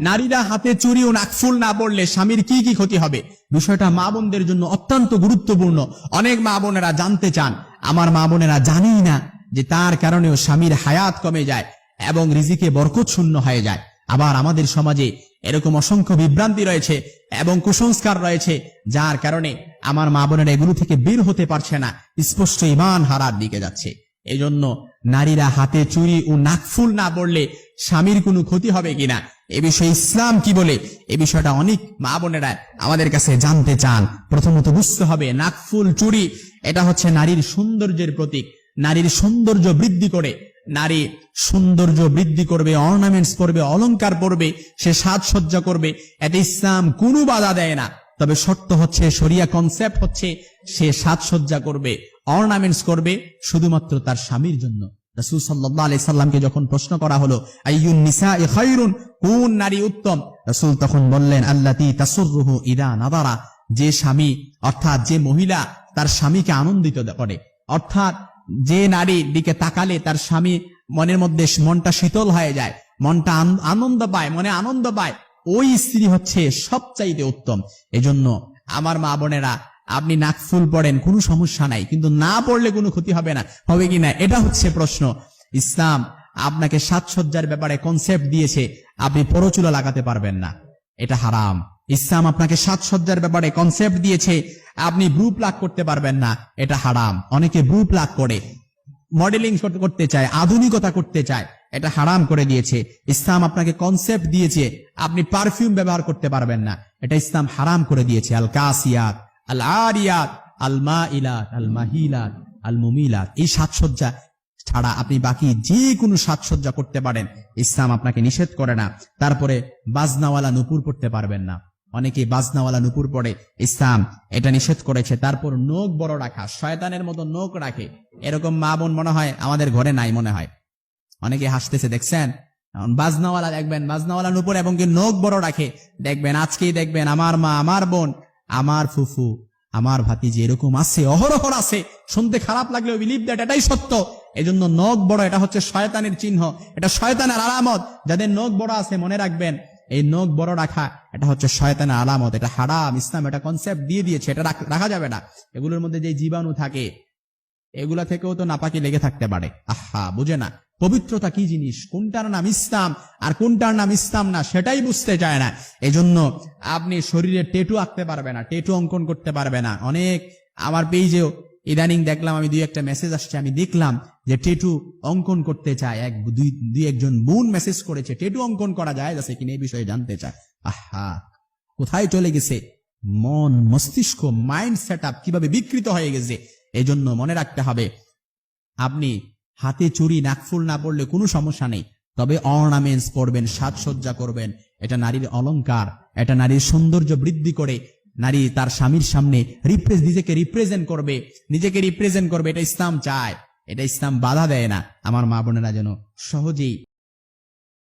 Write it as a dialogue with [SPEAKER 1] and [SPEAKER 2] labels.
[SPEAKER 1] নারীরা হাতে চুরি ও নাকফুল না পড়লে স্বামীর কি কি ক্ষতি হবে? বিষয়টা মা বোনদের জন্য অত্যন্ত গুরুত্বপূর্ণ। অনেক মা বোনেরা জানতে চান। আমার মা বোনেরা জানেই না যে তার কারণেও স্বামীর হায়াত কমে যায় এবং রিজিকে বরকত শূন্য হয়ে যায়। আবার আমাদের সমাজে এরকম অসংখ্য বিভ্রান্তি রয়েছে এবং কুসংস্কার রয়েছে, যার কারণে আমার মা বোনেরা এগুলো থেকে বের হতে পারছে না, স্পষ্ট ইমান হারার দিকে যাচ্ছে। এজন্য নারীরা হাতে চুরি ও নাকফুল না পড়লে স্বামীর কোনো ক্ষতি হবে কিনা? এ বিষয়ে ইসলাম কি বলে? এ বিষয়টা অনেক মা বোনেরা আমাদের কাছে জানতে চান। প্রথমত বুঝতে হবে, নাকফুল চুরি, এটা হচ্ছে নারীর সৌন্দর্যের প্রতীক। নারীর সৌন্দর্য বৃদ্ধি করে। নারী সৌন্দর্য বৃদ্ধি করবে অর্নামেন্টস করবে অলংকার পরবে, সে সাজসজ্জা করবে। এতে ইসলাম কোনো বাধা দেয় না। তবে শর্ত হচ্ছে, শরিয়া কনসেপ্ট হচ্ছে সে সাজসজ্জা করবে অর্নামেন্টস করবে, শুধুমাত্র তার স্বামীর জন্য। রাসূল সাল্লাল্লাহু আলাইহি সাল্লামকে যখন প্রশ্ন করা হলো নিসাই খায়রুন? কোন নারী উত্তম? রাসূল তখন বললেন, আল্লাতি তাসুররুহু ইদা নাদারা। যে স্বামী, অর্থাৎ যে মহিলা তার স্বামীকে আনন্দিত করে, অর্থাৎ যে নারী দিকে তাকালে তার স্বামী মনের মধ্যে মনটা শীতল হয়ে যায়, মনটা আনন্দ পায়, মনে আনন্দ পায় ওই স্ত্রী হচ্ছে সবচাইতে উত্তম। এজন্য আমার মা বোনেরা, আপনি নাকফুল পড়েন, কোনো সমস্যা নাই, কিন্তু না পড়লে কোনো ক্ষতি হবে না। হবে কি না? এটা হচ্ছে প্রশ্ন। ইসলাম আপনাকে সাজসজ্জার ব্যাপারে কনসেপ্ট দিয়েছে, আপনি পরচুলা লাগাতে পারবেন না। এটা হারাম। ইসলাম আপনাকে সাজসজ্জার ব্যাপারে কনসেপ্ট দিয়েছে, আপনি ব্রু প্লাক করতে পারবেন না। এটা হারাম। অনেকে ব্রু প্লাক করে মডেলিং করতে চায়, আধুনিকতা করতে চায়। এটা হারাম করে দিয়েছে। ইসলাম আপনাকে কনসেপ্ট দিয়েছে, আপনি পারফিউম ব্যবহার করতে পারবেন না। এটা ইসলাম হারাম করে দিয়েছে। আল কাসিয়াত আল আরিয়াত আল মা ইলাত আল মাহিলাত আল মুমিলাত এই সাজসজ্জা ছাড়া আপনি বাকি যে কোনো সাজসজ্জা করতে পারেন। ইসলাম আপনাকে নিষেধ করে না। তারপরে বাজনাওয়ালা নুপুর পড়তে পারবেন না। অনেকে বাজনাওয়ালা নুপুর পড়ে। ইসলাম এটা নিষেধ করেছে। তারপর নোক বড় রাখা, শয়তানের মতো নোক রাখে। এরকম মা বোন মনে হয় আমাদের ঘরে নাই মনে হয়। অনেকে হাসতেছে, দেখছেন? বাজনাওয়ালা দেখবেন বাজনাওয়ালা নুপুর এবং কি নোক বড় রাখে। দেখবেন আজকেই দেখবেন আমার মা, আমার বোন, আমার ফুফু, আমার ভাতিজি এরকম আছে, অহরহর আছে। শুনতে খারাপ লাগলেও বিলিভ দ্যাট এটাই সত্য। এজন্য নখ বড়, এটা হচ্ছে শয়তানের চিহ্ন। এটা শয়তানের আলামত। যাদের নখ বড় আছে, মনে রাখবেন, এই নখ বড় রাখা, এটা হচ্ছে শয়তানের আলামত। এটা হারাম, ইসলাম এটা কনসেপ্ট দিয়ে দিয়েছে, এটা রাখা যাবে না। এগুলোর মধ্যে যে জীবাণু থাকে, এগুলা থেকেও তো নাপাকি লেগে থাকতে পারে। আহা, বুঝে না। পবিত্রতা কি জিনিস? কোনটার নাম ইসলাম আর কোনটার নাম ইসলাম না সেটাই বুঝতে চায় না। এজন্য আপনি শরীরে টেটু আঁকতে পারবে না টেটু অঙ্কন করতে পারবে না। অনেক আমার পেজেও ইদানিং দেখলাম, আমি দুই একটা মেসেজ আসছে, আমি দেখলাম যে টেটু অঙ্কন করতে চায় এক, দুই দুই একজন বোন মেসেজ করেছে টেটু অঙ্কন করা যায়? যাচ্ছে কিনা এই বিষয়ে জানতে চায়। আহা, কোথায় চলে গেছে? মন, মস্তিষ্ক মাইন্ড সেট কীভাবে বিকৃত হয়ে গেছে? এজন্য মনে রাখতে হবে, আপনি হাতে চুরি, নাকফুল না পড়লে কোনো সমস্যা নেই। তবে অর্নামেন্টস পরবেন, সাজসজ্জা করবেন। এটা নারীর অলঙ্কার এটা নারীর সৌন্দর্য বৃদ্ধি করে। নারী তার স্বামীর সামনে রিপ্রেস নিজেকে রিপ্রেজেন্ট করবে। নিজেকে রিপ্রেজেন্ট করবে, এটা ইসলাম চায়। এটা ইসলাম বাধা দেয় না। আমার মা বোনেরা যেন সহজেই